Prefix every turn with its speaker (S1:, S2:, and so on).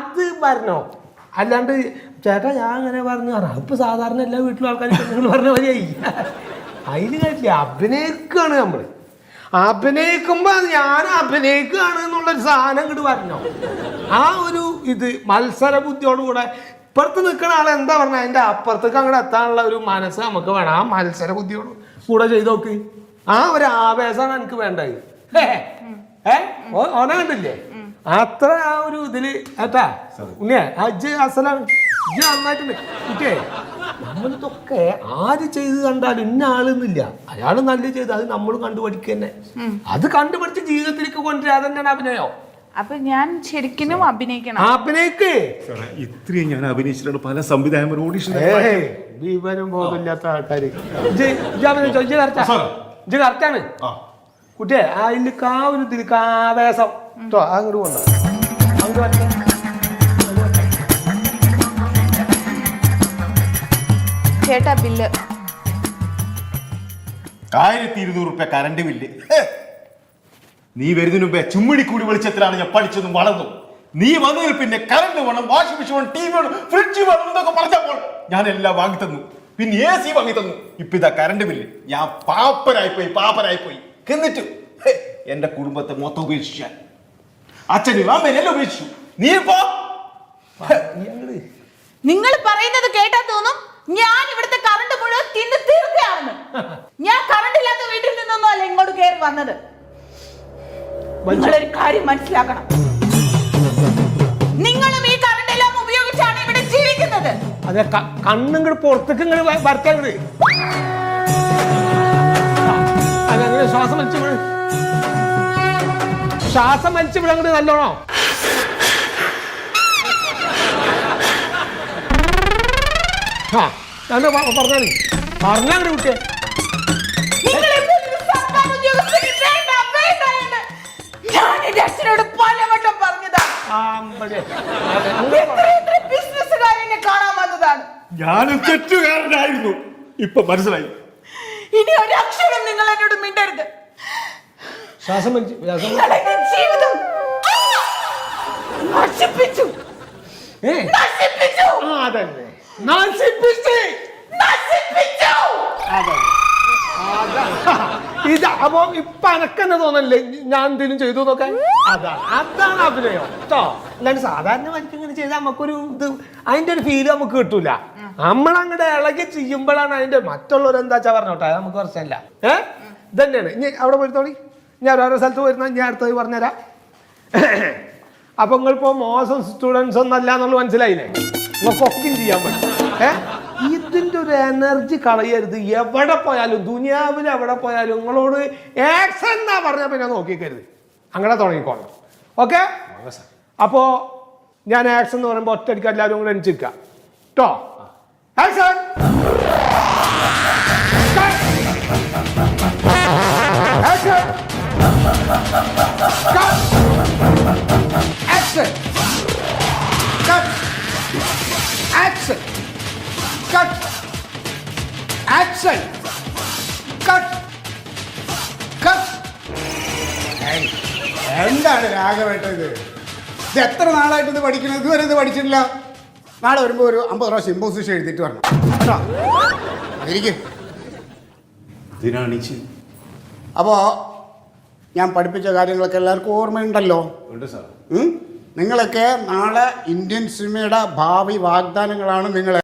S1: അത് പറഞ്ഞോ. അല്ലാണ്ട് ചേട്ടാ ഞാൻ അങ്ങനെ പറഞ്ഞു. പറഞ്ഞു അതിപ്പോൾ സാധാരണ എല്ലാ വീട്ടിലും ആൾക്കാർ നിങ്ങൾ പറഞ്ഞ മതിയായി അതിന് കാര്യമില്ല അഭിനയിക്കുകയാണ് നമ്മൾ അഭിനയിക്കുമ്പോ ഞാൻ അഭിനയിക്കുകയാണ് എന്നുള്ളൊരു സാധനം ഇങ്ങോട്ട് പറഞ്ഞോ. ആ ഒരു ഇത് മത്സര ബുദ്ധിയോടുകൂടെ ഇപ്പുറത്ത് നിൽക്കുന്ന ആൾ എന്താ പറഞ്ഞാൽ അതിന്റെ അപ്പുറത്തേക്ക് അങ്ങോട്ട് എത്താനുള്ള ഒരു മനസ്സ് നമുക്ക് വേണം. ആ മത്സര ബുദ്ധിയോട് കൂടെ ചെയ്ത് നോക്ക്. ആ ഒരു ആവേശമാണ് എനിക്ക് വേണ്ടത്. ഏ? ഓനെ കണ്ടില്ലേ? അത്ര ആ ഒരു ഇതിൽ ഏട്ടാ ഉണ്ണിയെ അജ് അസലാണ് ഇജ്ജ് നന്നായിട്ടുണ്ട്. കുട്ടിയെ നമ്മളിതൊക്കെ ആര് ചെയ്ത് കണ്ടാലും ഇന്ന ആളെന്നില്ല അയാൾ നല്ല ചെയ്ത് അത് നമ്മൾ കണ്ടുപഠിക്കുക തന്നെ. അത് കണ്ടുപഠിച്ച് ജീവിതത്തിലേക്ക് കൊണ്ടുവരാ. അതന്നെയാണ് അഭിനയോ?
S2: അപ്പൊ ഞാൻ ശരിക്കും അഭിനയിക്കണം.
S1: അഭിനയിക്ക്.
S3: ഇത്രയും ഞാൻ അഭിനയിച്ചിട്ടുണ്ട് പല സംവിധായകർ ഓഡിഷൻ
S1: വിവരം ബോധമില്ലാത്ത ആൾക്കാര്. ഇജ്ജ് ഇജ്ജ് അഭിനയിച്ചോ? ഇജ്ജ്
S3: കറക്റ്റാണ്.
S1: ഇജ്ജ് കറക്റ്റാണ്
S3: ആ.
S1: കുട്ടിയെ അതിന്റെ കാ ഒരു ഇതിൽ കാവേശം കേട്ടോ അങ്ങോട്ട് കൊണ്ടോ അങ്ങോട്ട് വരട്ടെ.
S2: ചേട്ടാ ബില്ല്.
S3: ആയിരത്തി ഇരുന്നൂറ് റുപ്യ കറണ്ട് ബില്ല്. നീ വരുന്നതിന് മുമ്പേ ചുമ്മിടിക്കൂടി വെളിച്ചത്തിലാണ് ഞാൻ പഠിച്ചതും വളർന്നു നീ വന്നതിൽ പിന്നെ കറണ്ട് വേണം വാഷിംഗ് മെഷീൻ വേണം ടി വി വേണം ഫ്രിഡ്ജ് വേണം എന്നൊക്കെ പറഞ്ഞപ്പോൾ ഞാൻ എല്ലാം വാങ്ങി തന്നു പിന്നെ എ സി വാങ്ങി തന്നു ഇപ്പൊ ഇതാ കറണ്ട് ബില്ല്. ഞാൻ പാപ്പരായി പോയി പാപ്പരായി പോയി എന്നിട്ട് എന്റെ കുടുംബത്തെ മൊത്തം ഉപേക്ഷിച്ചാൽ അച്ഛൻ അച്ഛനും അമ്മേനെല്ലാം ഉപേക്ഷിച്ചു. നീ
S1: ഇയാൾ
S2: നിങ്ങൾ പറയുന്നത് കേട്ടാ തോന്നും ഞാൻ ഇവിടുത്തെ കറണ്ട് മുഴുവൻ തിന്ന് തീർക്കുകയാണെന്ന്. ഞാൻ കറണ്ട് ഇല്ലാത്ത വീട്ടിൽ നിന്നൊന്നും അല്ല ഇങ്ങോട്ട് കയറി വന്നത്. നിങ്ങളൊരു കാര്യം മനസ്സിലാക്കണം. നിങ്ങളും ഈ കറണ്ട് എല്ലാം ഉപയോഗിച്ചാണ് ഇവിടെ ജീവിക്കുന്നത്.
S1: അതെ കണ്ണുങ്ങൾ പുറത്തേക്ക് ഇങ്ങോട്ട് വരത്തങ്ങട് ശ്വാസം വലിച്ചു വിടങ്ങട് നല്ലോണോ? ആ ഞാൻ പറഞ്ഞാൽ പറഞ്ഞാൽ കുട്ടിയെ.
S2: ഞാൻ അച്ഛനോട് പലവട്ടം പറഞ്ഞതാ. കാണാൻ വന്നതാണ്.
S3: ഞാനും തെറ്റുകാരനായിരുന്നു. ഇപ്പൊ മനസ്സിലായി.
S2: ഇനി ഒരു അക്ഷരം നിങ്ങൾ എന്നോട് മിണ്ടരുത്.
S1: ശ്വാസം
S2: ജീവിതം. നശിപ്പിച്ചു.
S1: ഏ?
S2: നശിപ്പിച്ചു.
S1: ആ അതന്നെ. നശിപ്പിച്ച്.
S2: നശിപ്പിച്ചു.
S1: അതെ അതാ. ഇത് അപ്പൊ ഇപ്പൊ അനക്കെന്നെ തോന്നല്ലേ ഞാൻ എന്തെങ്കിലും ചെയ്തു നോക്കെ അതാണ് അതാണ് അഭിനയം. കേട്ടോ അല്ലാണ്ട് സാധാരണ മനുഷ്യൻ ഇങ്ങനെ ചെയ്താൽ നമുക്കൊരു ഇത് അതിന്റെ ഒരു ഫീൽ നമുക്ക് കിട്ടൂല. നമ്മളങ്ങടെ ഇളകി ചെയ്യുമ്പോഴാണ് അതിന്റെ വെച്ചാ പറഞ്ഞോട്ടെ? അത് നമുക്ക് പ്രശ്നമില്ല ഏഹ് ഇതന്നെയാണ്. ഇനി അവിടെ പോയിത്തോളി ഞാൻ ഓരോ സ്ഥലത്ത് വരുന്ന ഞാൻ അടുത്തത് പറഞ്ഞുതരാം. അപ്പൊ നിങ്ങളിപ്പോ മോശം സ്റ്റുഡൻസ് ഒന്നും അല്ല എന്നുള്ളത് മനസ്സിലായില്ലേ? നിങ്ങൾക്കൊക്കെ ചെയ്യാൻ പറ്റും. ഏ? ഇതിന്റെ ഒരു എനർജി കളയരുത്. എവിടെ പോയാലും ദുനിയാവിൽ എവിടെ പോയാലും നിങ്ങളോട് ഏക്സ് എന്നാ പറഞ്ഞാൽ പിന്നെ നോക്കിക്കരുത്. അങ്ങനെ തുടങ്ങിക്കോളാം. ഓക്കെ അപ്പോ ഞാൻ ആക്ഷൻ എന്ന് പറയുമ്പോൾ ഒറ്റയടിക്ക് എല്ലാവരും കൂടെ എണിച്ചിരിക്കുക കേട്ടോ action action Cut! Action! Cut! Cut!
S4: ഏയ്, എന്താണ് രാഘവേട്ട ഇത് ഇത് എത്ര നാളായിട്ട് ഇത് പഠിക്കണം ഇതുവരെ ഇത് പഠിച്ചിട്ടില്ല നാളെ വരുമ്പോൾ ഒരു അമ്പത് പ്രാവശ്യം ഇമ്പോസിഷൻ എഴുതിയിട്ട് വരണം കേട്ടോ ഇരിക്കും
S3: ഇതിനാണ്
S4: അപ്പോൾ ഞാൻ പഠിപ്പിച്ച കാര്യങ്ങളൊക്കെ എല്ലാവർക്കും ഓർമ്മയുണ്ടല്ലോ
S3: ഉണ്ട് സാർ?
S4: നിങ്ങളൊക്കെ നാളെ ഇന്ത്യൻ സിനിമയുടെ ഭാവി വാഗ്ദാനങ്ങളാണ് നിങ്ങൾ